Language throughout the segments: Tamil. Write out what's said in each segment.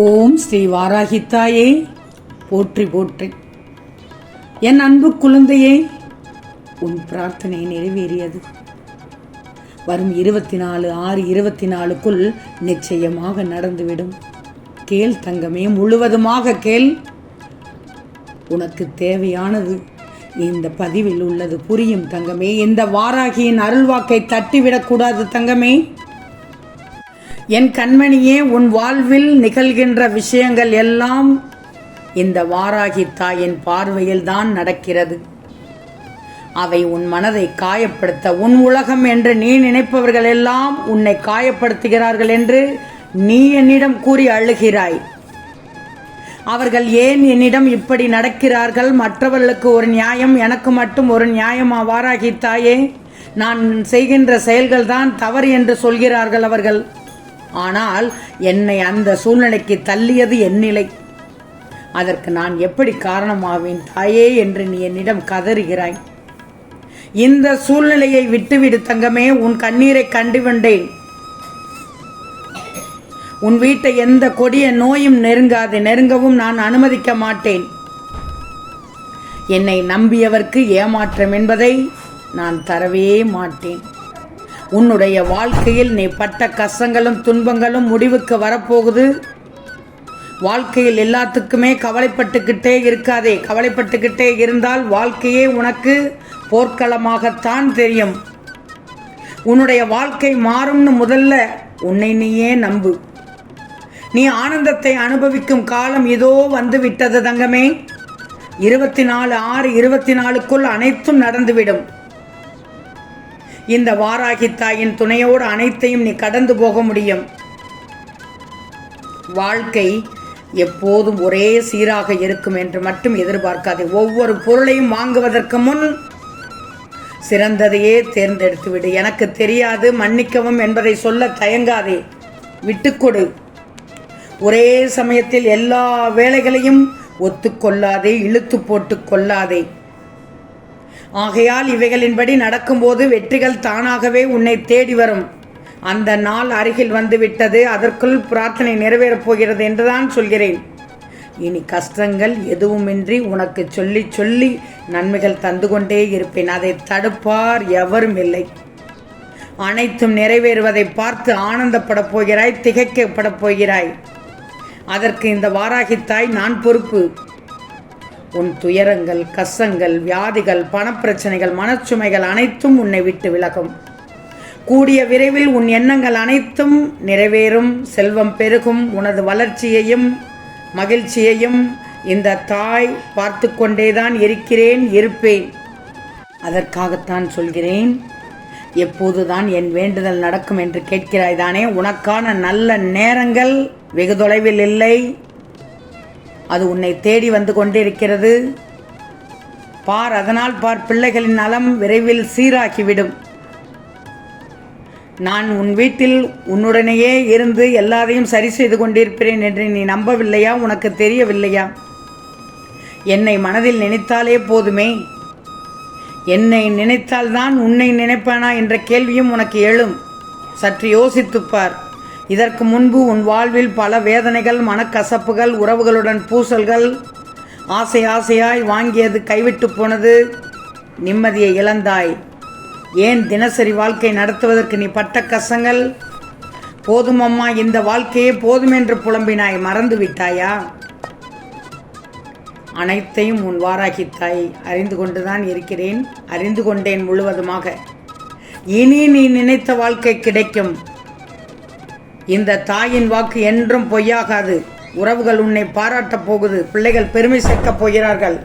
ஓம் ஸ்ரீ வாராகித்தாயே. போற்றி போற்றி. என் அன்பு குழந்தையே உன் பிரார்த்தனை நிறைவேறியது. வரும் இருபத்தி நாலு ஆறு இருபத்தி நாலுக்குள் நிச்சயமாக நடந்துவிடும். கேள் தங்கமே முழுவதுமாக கேள். உனக்கு தேவையானது இந்த பதிவில் உள்ளது. புரியும் தங்கமே இந்த வாராகியின் அருள்வாக்கை தட்டிவிடக்கூடாது தங்கமே. என் கண்மணியே உன் வாழ்வில் நிகழ்கின்ற விஷயங்கள் எல்லாம் இந்த வாராகி தாயின் பார்வையில் தான் நடக்கிறது. அவை உன் மனதை காயப்படுத்த உன் உலகம் என்று நீ நினைப்பவர்கள் எல்லாம் உன்னை காயப்படுத்துகிறார்கள் என்று நீ என்னிடம் கூறி அழுகிறாய். அவர்கள் ஏன் என்னிடம் இப்படி நடக்கிறார்கள்? மற்றவர்களுக்கு ஒரு நியாயம் எனக்கு மட்டும் ஒரு நியாயமா? வாராகி தாயே நான் செய்கின்ற செயல்கள் தான் தவறு என்று சொல்கிறார்கள் அவர்கள். ஆனால் என்னை அந்த சூழ்நிலைக்கு தள்ளியது என் நிலை. அதற்கு நான் எப்படி காரணமாவேன் தாயே என்று நீ என்னிடம் கதறுகிறாய். இந்த சூழ்நிலையை விட்டுவிடு தங்கமே உன் கண்ணீரை கண்டு கொண்டேன் உன் வீட்டை எந்த கொடிய நோயும் நெருங்காது நெருங்கவும் நான் அனுமதிக்க மாட்டேன். என்னை நம்பியவர்க்கு ஏமாற்றம் என்பதை நான் தரவே மாட்டேன். உன்னுடைய வாழ்க்கையில் நீ பட்ட கஷ்டங்களும் துன்பங்களும் முடிவுக்கு வரப்போகுது. வாழ்க்கையில் எல்லாத்துக்குமே கவலைப்பட்டுக்கிட்டே இருக்காதே. கவலைப்பட்டுக்கிட்டே இருந்தால் வாழ்க்கையே உனக்கு போர்க்களமாகத்தான் தெரியும். உன்னுடைய வாழ்க்கை மாறும்னு முதல்ல உன்னை நீயே நம்பு. நீ ஆனந்தத்தை அனுபவிக்கும் காலம் இதோ வந்து விட்டது தங்கமே. இருபத்தி நாலு ஆறு இருபத்தி நாலுக்குள் அனைத்தும் நடந்துவிடும். இந்த வாராகி தாயின் துணையோடு அனைத்தையும் நீ கடந்து போக முடியும். வாழ்க்கை எப்போதும் ஒரே சீராக இருக்கும் என்று மட்டும் எதிர்பார்க்காதே. ஒவ்வொரு பொருளையும் வாங்குவதற்கு முன் சிறந்ததையே தேர்ந்தெடுத்து விடு. எனக்கு தெரியாது மன்னிக்கவும் என்பதை சொல்ல தயங்காதே. விட்டுக்கொடு. ஒரே சமயத்தில் எல்லா வேலைகளையும் ஒத்துக்கொள்ளாதே இழுத்து போட்டு கொள்ளாதே. ஆகையால் இவைகளின்படி நடக்கும்போது வெற்றிகள் தானாகவே உன்னை தேடி வரும். அந்த நாள் அருகில் வந்துவிட்டது அதற்குள் பிரார்த்தனை நிறைவேறப் போகிறது என்றுதான் சொல்கிறேன். இனி கஷ்டங்கள் எதுவுமின்றி உனக்கு சொல்லி சொல்லி நன்மைகள் தந்து கொண்டே இருப்பேன். அதை தடுப்பார் எவரும் இல்லை. அனைத்தும் நிறைவேறுவதை பார்த்து ஆனந்தப்படப் போகிறாய் திகைக்கப்படப் போகிறாய். அதற்கு இந்த வாராகித்தாய் நான் பொறுப்பு. உன் துயரங்கள் கஷ்டங்கள் வியாதிகள் பணப்பிரச்சனைகள் மனச்சுமைகள் அனைத்தும் உன்னை விட்டு விலகும். கூடிய விரைவில் உன் எண்ணங்கள் அனைத்தும் நிறைவேறும். செல்வம் பெருகும். உனது வளர்ச்சியையும் மகிழ்ச்சியையும் இந்த தாய் பார்த்து கொண்டேதான் இருக்கிறேன் இருப்பேன். அதற்காகத்தான் சொல்கிறேன் எப்போதுதான் என் வேண்டுதல் நடக்கும் என்று கேட்கிறாய் தானே. உனக்கான நல்ல நேரங்கள் வெகு தொலைவில் இல்லை. அது உன்னை தேடி வந்து கொண்டிருக்கிறது. பார் அதனால் பார் பிள்ளைகளின் நலம் விரைவில் சீராகிவிடும். நான் உன் வீட்டில் உன்னுடனேயே இருந்து எல்லாரையும் சரி செய்து கொண்டிருக்கிறேன் என்று நீ நம்பவில்லையா? உனக்கு தெரியவில்லையா? என்னை மனதில் நினைத்தாலே போதுமே. என்னை நினைத்தால்தான் உன்னை நினைப்பானா என்ற கேள்வியும் உனக்கு எழும். சற்று யோசித்துப்பார் இதற்கு முன்பு உன் வாழ்வில் பல வேதனைகள் மனக்கசப்புகள் உறவுகளுடன் பூசல்கள் ஆசை ஆசையாய் வாங்கியது கைவிட்டு போனது. நிம்மதியை இழந்தாய். ஏன் தினசரி வாழ்க்கை நடத்துவதற்கு நீ பட்ட கசங்கள் போதுமம்மா இந்த வாழ்க்கையே போதும் என்று புலம்பினாய். மறந்து விட்டாயா? அனைத்தையும் உன் வாராகித்தாய். அறிந்து கொண்டுதான் இருக்கிறேன். அறிந்து கொண்டேன் முழுவதுமாக. இனி நீ நினைத்த வாழ்க்கை கிடைக்கும். இந்த தாயின் வாக்கு என்றும் பொய்யாகாது. உறவுகள் உன்னை பாராட்டப் போகுது. பிள்ளைகள் பெருமை சேர்க்கப் போகிறார்கள்.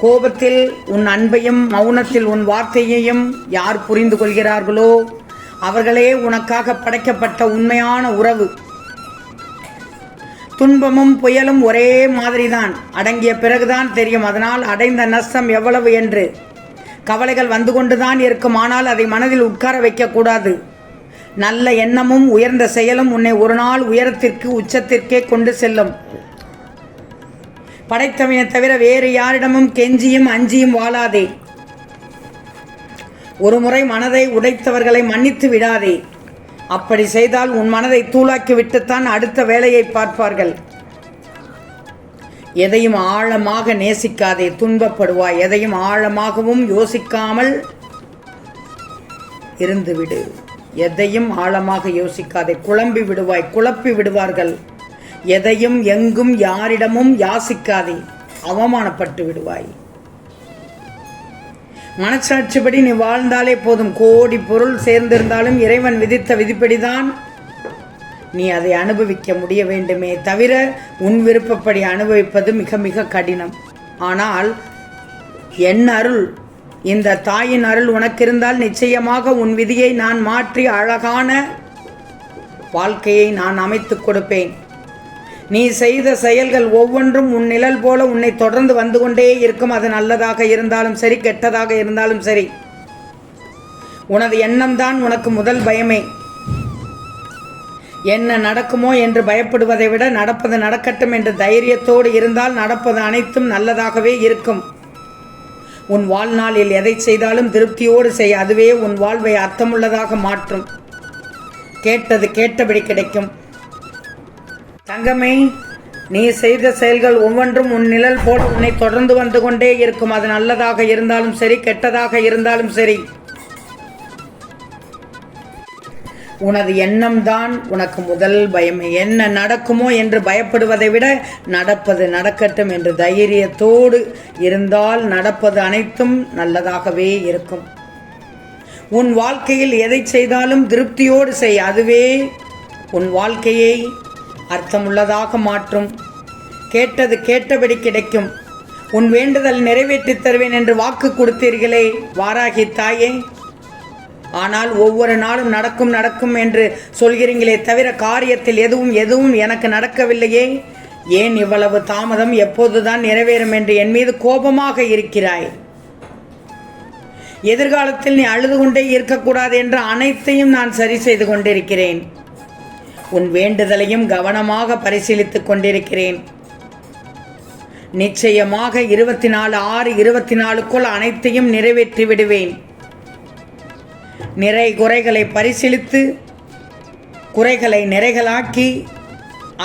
கோபத்தில் உன் அன்பையும் மௌனத்தில் உன் வார்த்தையையும் யார் புரிந்து கொள்கிறார்களோ அவர்களே உனக்காக படைக்கப்பட்ட உண்மையான உறவு. துன்பமும் புயலும் ஒரே மாதிரிதான். அடங்கிய பிறகுதான் தெரியும். அதனால் அடைந்த நஷ்டம் எவ்வளவு என்று. கவலைகள் வந்து கொண்டுதான் இருக்கும். ஆனால் அதை மனதில் உட்கார வைக்கக்கூடாது நல்ல எண்ணமும் உயர்ந்த செயலும் உன்னை ஒரு நாள் உயரத்திற்கு உச்சத்திற்கே கொண்டு செல்லும். படைத்தவனை தவிர வேறு யாரிடமும் கெஞ்சியும் அஞ்சியும் வாழாதே. ஒரு முறை மனதை உடைத்தவர்களை மன்னித்து விடாதே. அப்படி செய்தால் உன் மனதை தூளாக்கி விட்டுத்தான் அடுத்த வேலையை பார்ப்பார்கள். எதையும் ஆழமாக நேசிக்காதே துன்பப்படுவாய். எதையும் ஆழமாகவும் யோசிக்காமல் இருந்துவிடு. எதையும் ஆழமாக யோசிக்காதே. குழம்பி விடுவாய் குழப்பி விடுவார்கள். எதையும் எங்கும் யாரிடமும் யாசிக்காதே. அவமானப்பட்டு விடுவாய். மனசாட்சிப்படி நீ வாழ்ந்தாலே போதும். கோடி பொருள் சேர்ந்திருந்தாலும் இறைவன் விதித்த விதிப்படிதான் நீ அதை அனுபவிக்க முடிய வேண்டுமே தவிர உன் விருப்பப்படி அனுபவிப்பது மிக மிக கடினம். ஆனால் என் அருள் இந்த தாயின் அருள் உனக்கிருந்தால் நிச்சயமாக உன் விதியை நான் மாற்றி அழகான வாழ்க்கையை நான் அமைத்துக் கொடுப்பேன். நீ செய்த செயல்கள் ஒவ்வொன்றும் உன் நிழல் போல உன்னை தொடர்ந்து வந்து கொண்டே இருக்கும். அது நல்லதாக இருந்தாலும் சரி கெட்டதாக இருந்தாலும் சரி. உனது எண்ணம்தான் உனக்கு முதல் பயமே. என்ன நடக்குமோ என்று பயப்படுவதை விட நடப்பது நடக்கட்டும் என்று தைரியத்தோடு இருந்தால் நடப்பது அனைத்தும் நல்லதாகவே இருக்கும். உன் வாழ்நாளில் எதை செய்தாலும் திருப்தியோடு செய் அதுவே உன் வாழ்வை அர்த்தமுள்ளதாக மாற்றும். கேட்டது கேட்டபடி கிடைக்கும். தங்கமே நீ செய்த செயல்கள் ஒவ்வொன்றும் உன் நிழல் போல் உன்னை தொடர்ந்து வந்து கொண்டே இருக்கும். அது நல்லதாக இருந்தாலும் சரி கெட்டதாக இருந்தாலும் சரி. உனது எண்ணம்தான் உனக்கு முதல் பயம். என்ன நடக்குமோ என்று பயப்படுவதை விட நடப்பது நடக்கட்டும் என்று தைரியத்தோடு இருந்தால் நடப்பது அனைத்தும் நல்லதாகவே இருக்கும். உன் வாழ்க்கையில் எதை செய்தாலும் திருப்தியோடு செய். அதுவே உன் வாழ்க்கையை அர்த்தமுள்ளதாக மாற்றும். கேட்டது கேட்டபடி கிடைக்கும். உன் வேண்டுதல் நிறைவேற்றித் தருவேன் என்று வாக்கு கொடுத்தீர்களே. வாராகி தாயே ஆனால் ஒவ்வொரு நாளும் நடக்கும் நடக்கும் என்று சொல்கிறீங்களே தவிர காரியத்தில் எதுவும் எதுவும் எனக்கு நடக்கவில்லையே. ஏன் இவ்வளவு தாமதம் எப்போதுதான் நிறைவேறும் என்று என் மீது கோபமாக இருக்கிறாய்? எதிர்காலத்தில் நீ அழுது கொண்டே இருக்கக்கூடாது என்று அனைத்தையும் நான் சரி செய்து கொண்டிருக்கிறேன். உன் வேண்டுதலையும் கவனமாக பரிசீலித்துக் கொண்டிருக்கிறேன். நிச்சயமாக இருபத்தி நாலு ஆறு இருபத்தி நாலுக்குள் அனைத்தையும் நிறைவேற்றி விடுவேன் நிறை குறைகளை பரிசீலித்து குறைகளை நிறைகளாக்கி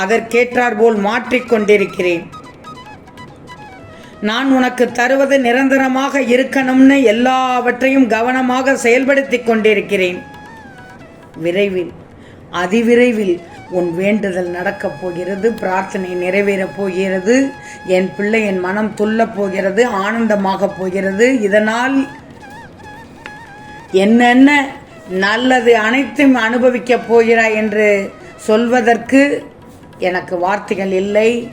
அதற்கேற்றாற்போல் மாற்றிக்கொண்டிருக்கிறேன் நான் உனக்கு தருவது நிரந்தரமாக இருக்கணும்னு எல்லாவற்றையும் கவனமாக செயல்படுத்திக் கொண்டிருக்கிறேன். விரைவில் அதிவிரைவில் உன் வேண்டுதல் நடக்கப் போகிறது பிரார்த்தனை நிறைவேறப் போகிறது என் பிள்ளை என் மனம் துள்ளப் போகிறது ஆனந்தமாகப் போகிறது. இதனால் என்னென்ன நல்லது அனைத்தும் அனுபவிக்கப் போகிறாய் என்று சொல்வதற்கு எனக்கு வார்த்தைகள் இல்லை.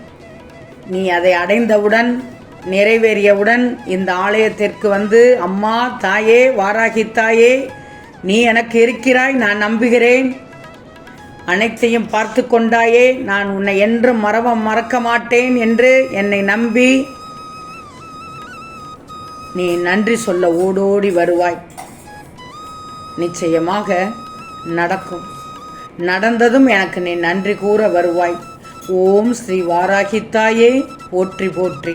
நீ அதை அடைந்தவுடன் நிறைவேறியவுடன் இந்த ஆலயத்திற்கு வந்து அம்மா தாயே வாராகி தாயே நீ எனக்கு இருக்கிறாய் நான் நம்புகிறேன். அனைத்தையும் பார்த்து கொண்டாயே நான் உன்னை என்றும் மறவ மறக்க மாட்டேன் என்று என்னை நம்பி நீ நன்றி சொல்ல ஓடோடி வருவாய். நிச்சயமாக நடக்கும். நடந்ததும் எனக்கு நீ நன்றி கூற வருவாய். ஓம் ஸ்ரீ வாராகித்தாயே போற்றி போற்றி.